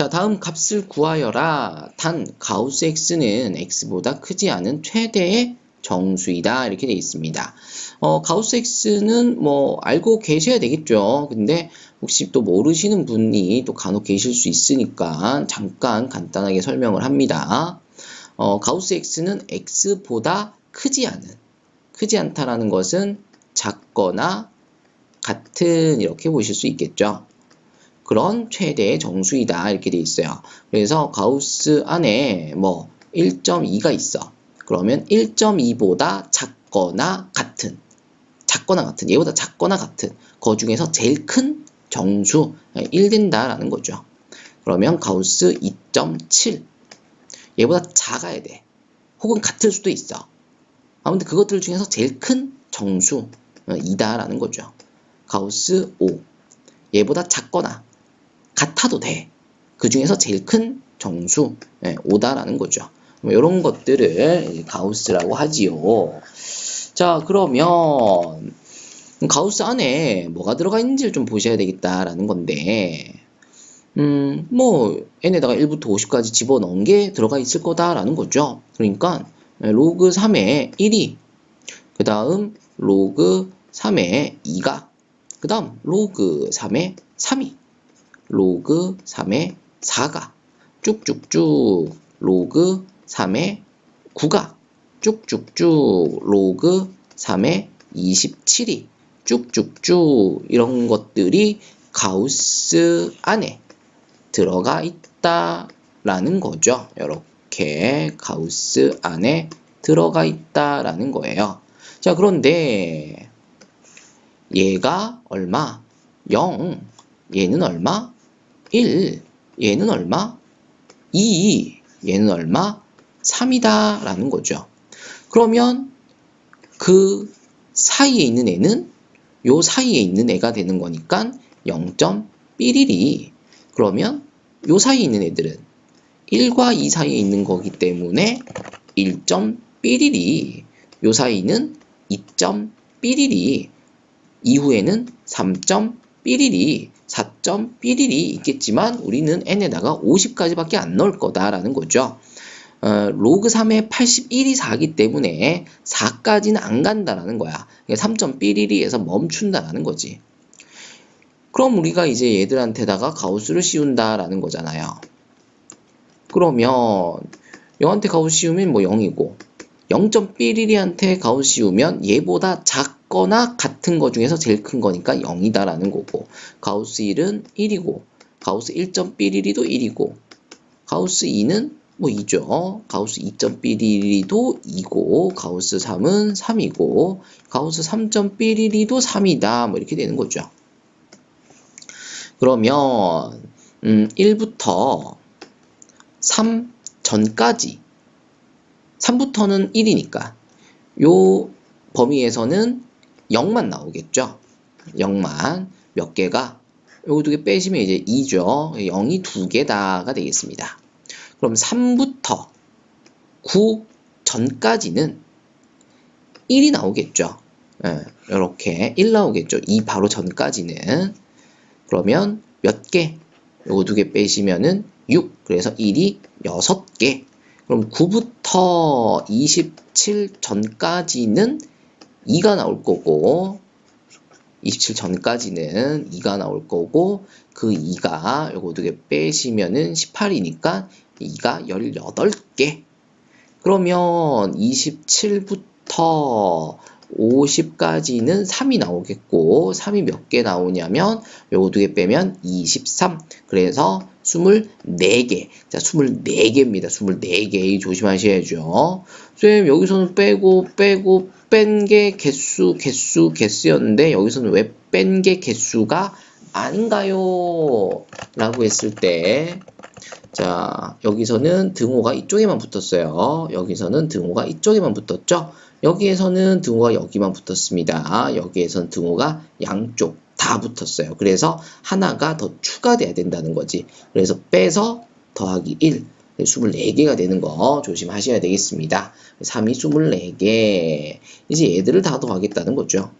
자, 다음 값을 구하여라. 단 가우스 x는 x보다 크지 않은 최대의 정수이다. 이렇게 되어 있습니다. 어, 가우스 x는 뭐 알고 계셔야 되겠죠. 근데 혹시 또 모르시는 분이 또 간혹 계실 수 있으니까 잠깐 간단하게 설명을 합니다. 어, 가우스 x는 x보다 크지 않은 크지 않다라는 것은 작거나 같은 이렇게 보실 수 있겠죠. 그런 최대의 정수이다 이렇게 돼 있어요. 그래서 가우스 안에 뭐 1.2가 있어. 그러면 1.2보다 작거나 같은 작거나 같은 얘보다 작거나 같은 그 중에서 제일 큰 정수 1 된다라는 거죠. 그러면 가우스 2.7 얘보다 작아야 돼. 혹은 같을 수도 있어. 아무튼 그것들 중에서 제일 큰 정수 2다라는 어, 거죠. 가우스 5 얘보다 작거나 같아도 돼. 그 중에서 제일 큰 정수 예, 5다라는 거죠. 뭐 이런 것들을 가우스라고 하지요. 자, 그러면 가우스 안에 뭐가 들어가 있는지를 좀 보셔야 되겠다라는 건데, 음, 뭐 n에다가 1부터 50까지 집어넣은 게 들어가 있을 거다라는 거죠. 그러니까 로그 3에 1이, 그 다음 로그 3에 2가, 그 다음 로그 3에 3이, 로그 3의 4가 쭉쭉쭉 로그 3의 9가 쭉쭉쭉 로그 3의 27이 쭉쭉쭉 이런 것들이 가우스 안에 들어가 있다라는 거죠. 이렇게 가우스 안에 들어가 있다라는 거예요. 자, 그런데 얘가 얼마? 0. 얘는 얼마? 1, 얘는 얼마? 2, 얘는 얼마? 3이다 라는 거죠. 그러면 그 사이에 있는 애는 요 사이에 있는 애가 되는 거니까 0.11이 그러면 요 사이에 있는 애들은 1과 2 사이에 있는 거기 때문에 1.11이 요 사이는 2.11이 이후에는 3.11이 4.11이 있겠지만 우리는 n에다가 50까지밖에 안 넣을 거다라는 거죠. 어, 로그 3에 81이 4기 때문에 4까지는 안 간다라는 거야. 3.11에서 멈춘다라는 거지. 그럼 우리가 이제 얘들한테다가 가우스를 씌운다라는 거잖아요. 그러면 0한테 가우스 씌우면 뭐 0이고 0.11한테 가우스 씌우면 얘보다 작 같거나 같은 거 중에서 제일 큰 거니까 0이다라는 거고 가우스 1은 1이고 가우스 1.11이도 1이고 가우스 2는 뭐 2죠. 가우스 2.11이도 2고 가우스 3은 3이고 가우스 3.11이도 3이다. 뭐 이렇게 되는 거죠. 그러면 음, 1부터 3 전까지 3부터는 1이니까 요 범위에서는 0만 나오겠죠. 0만 몇 개가 요거 두 개 빼시면 이제 2죠. 0이 두 개다가 되겠습니다. 그럼 3부터 9 전까지는 1이 나오겠죠. 예, 이렇게 1 나오겠죠. 2 바로 전까지는 그러면 몇 개? 요거 두 개 빼시면은 6. 그래서 1이 6개. 그럼 9부터 27 전까지는 2가 나올 거고 27 전까지는 2가 나올 거고 그 2가 요거 두 개 빼시면은 18이니까 2가 18개. 그러면 27부터 50까지는 3이 나오겠고 3이 몇 개 나오냐면 요거 두 개 빼면 23 그래서 24개 자 24개입니다 24개 조심하셔야죠 쌤 여기서는 빼고 빼고 뺀 게 개수 개수 개수였는데 여기서는 왜 뺀 게 개수가 아닌가요? 라고 했을 때 자, 여기서는 등호가 이쪽에만 붙었어요. 여기서는 등호가 이쪽에만 붙었죠? 여기에서는 등호가 여기만 붙었습니다. 여기에서는 등호가 양쪽 다 붙었어요. 그래서 하나가 더 추가돼야 된다는 거지. 그래서 빼서 더하기 1. 24개가 되는 거 조심하셔야 되겠습니다. 3이 24개. 이제 얘들을 다 더하겠다는 거죠.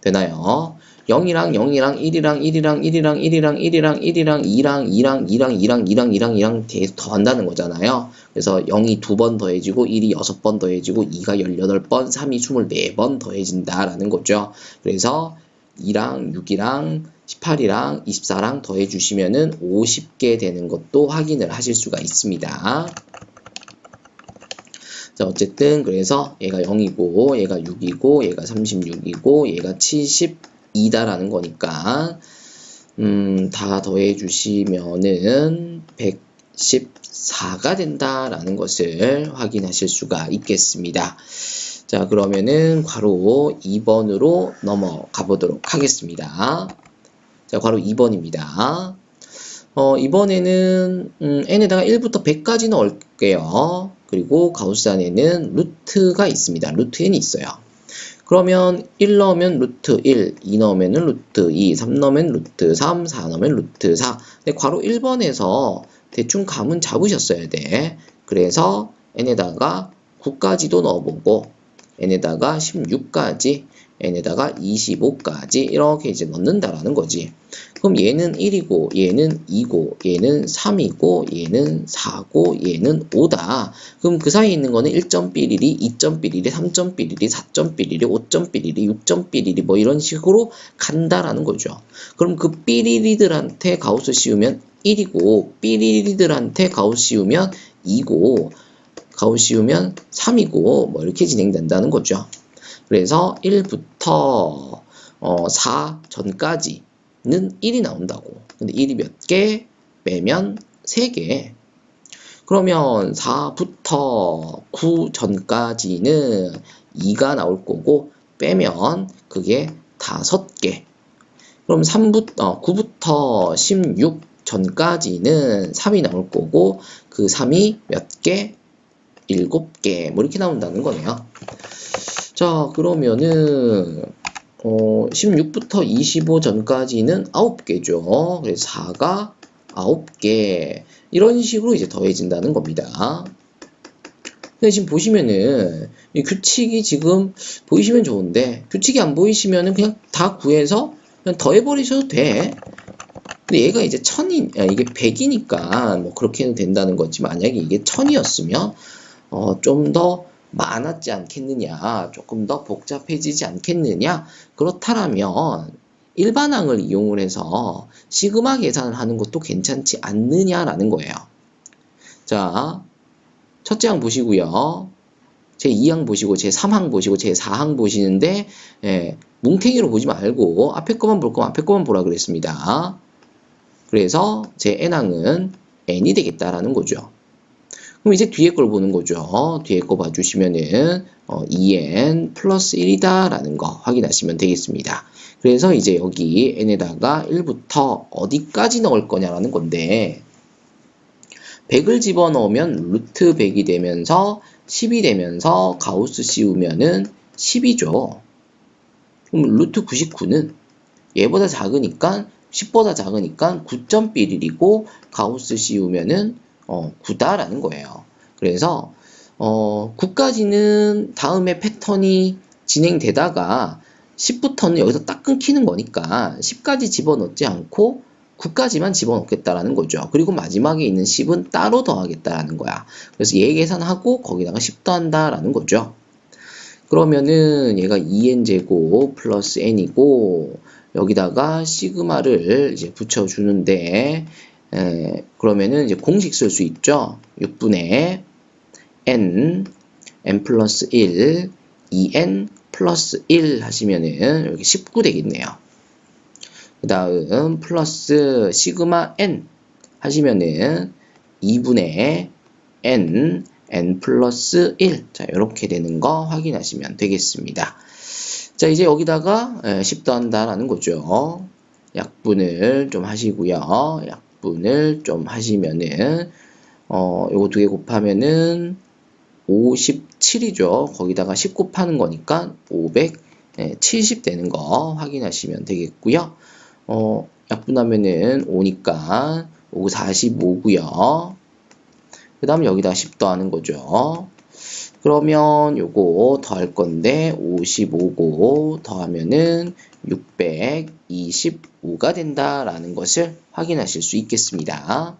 되나요? 0이랑 0이랑 1이랑 1이랑 1이랑 1이랑 1이랑 1이랑 2랑 2랑 2랑 2랑 2랑 2랑 2랑 계속 더한다는 거잖아요. 그래서 0이 두 번 더해지고 1이 6번 더해지고 2가 18번, 3이 24번 더해진다라는 거죠. 그래서 2랑 6이랑 18이랑 24랑 더해 주시면은 50개 되는 것도 확인을 하실 수가 있습니다. 자, 어쨌든 그래서 얘가 0이고 얘가 6이고 얘가 36이고 얘가 72다라는 거니까 음, 다 더해 주시면은 114가 된다라는 것을 확인하실 수가 있겠습니다. 자, 그러면은 괄호 2번으로 넘어가 보도록 하겠습니다. 자, 괄호 2번입니다. 어, 이번에는 음, n에다가 1부터 100까지 넣을게요. 그리고 가우스 안에는 루트가 있습니다. 루트 n이 있어요. 그러면 1 넣으면 루트 1, 2 넣으면 루트 2, 3 넣으면 루트 3, 4 넣으면 루트 4. 근데 괄호 1번에서 대충 감은 잡으셨어야 돼. 그래서 n에다가 9까지도 넣어보고 n에다가 16까지, n에다가 25까지 이렇게 이제 넣는다라는 거지. 그럼 얘는 1이고 얘는 2고 얘는 3이고 얘는 4고 얘는 5다. 그럼 그 사이에 있는 거는 1점 삐리리, 2점 삐리리, 3점 삐리리, 4점 삐리리, 5점 삐리리, 6점 삐리리 뭐 이런 식으로 간다라는 거죠. 그럼 그 삐리리들한테 가우스 씌우면 1이고 삐리리들한테 가우스 씌우면 2고 가우스 씌우면 3이고 뭐 이렇게 진행된다는 거죠. 그래서 1부터 어, 4 전까지는 1이 나온다고. 근데 1이 몇 개? 빼면 3개. 그러면 4부터 9 전까지는 2가 나올 거고 빼면 그게 5개. 그럼 3부터 어, 9부터 16 전까지는 3이 나올 거고 그 3이 몇 개? 7개. 뭐 이렇게 나온다는 거네요. 자, 그러면은 어, 16부터 25 전까지는 9개죠. 그래서 4가 9개. 이런 식으로 이제 더해진다는 겁니다. 근데 지금 보시면은 이 규칙이 지금 보이시면 좋은데 규칙이 안 보이시면은 그냥 다 구해서 그냥 더해버리셔도 돼. 근데 얘가 이제 천이 아, 이게 100이니까 뭐 그렇게 해도 된다는 거지 만약에 이게 천이었으면 어, 좀 더 많았지 않겠느냐, 조금 더 복잡해지지 않겠느냐, 그렇다면 일반항을 이용을 해서 시그마 계산을 하는 것도 괜찮지 않느냐라는 거예요. 자, 첫째 항 보시고요. 제 2항 보시고, 제 3항 보시고, 제 4항 보시는데, 예, 뭉탱이로 보지 말고, 앞에 거만 볼 거면 앞에 거만 보라 그랬습니다. 그래서 제 n항은 n이 되겠다라는 거죠. 그럼 이제 뒤에 걸 보는 거죠. 뒤에 거 봐주시면은 어, 2n 플러스 1이다라는 거 확인하시면 되겠습니다. 그래서 이제 여기 n에다가 1부터 어디까지 넣을 거냐라는 건데 100을 집어넣으면 루트 100이 되면서 10이 되면서 가우스 씌우면은 10이죠. 그럼 루트 99는 얘보다 작으니까 10보다 작으니까 9.1이고 가우스 씌우면은 어, 9다라는 거예요. 그래서 어, 9까지는 다음에 패턴이 진행되다가 10부터는 여기서 딱 끊기는 거니까 10까지 집어넣지 않고 9까지만 집어넣겠다라는 거죠. 그리고 마지막에 있는 10은 따로 더하겠다라는 거야. 그래서 얘 계산하고 거기다가 10 더한다라는 거죠. 그러면은 얘가 2n제곱 플러스 n이고 여기다가 시그마를 이제 붙여주는데 에, 그러면은 이제 공식 쓸 수 있죠. 6분의 n, n 플러스 1, 2n 플러스 1 하시면은 여기 19 되겠네요. 그 다음 플러스 시그마 n 하시면은 2분의 n, n 플러스 1. 자, 이렇게 되는 거 확인하시면 되겠습니다. 자, 이제 여기다가 10 더한다라는 거죠. 약분을 좀 하시고요. 약 분을 좀 하시면은 어 요거 두 개 곱하면은 57이죠. 거기다가 10 곱하는 거니까 570 되는 거 확인하시면 되겠고요. 어 약분하면은 5니까 5 45고요. 그 다음 여기다 10 더하는 거죠. 그러면 요거 더할 건데 55고 더하면은 625가 된다라는 것을 확인하실 수 있겠습니다.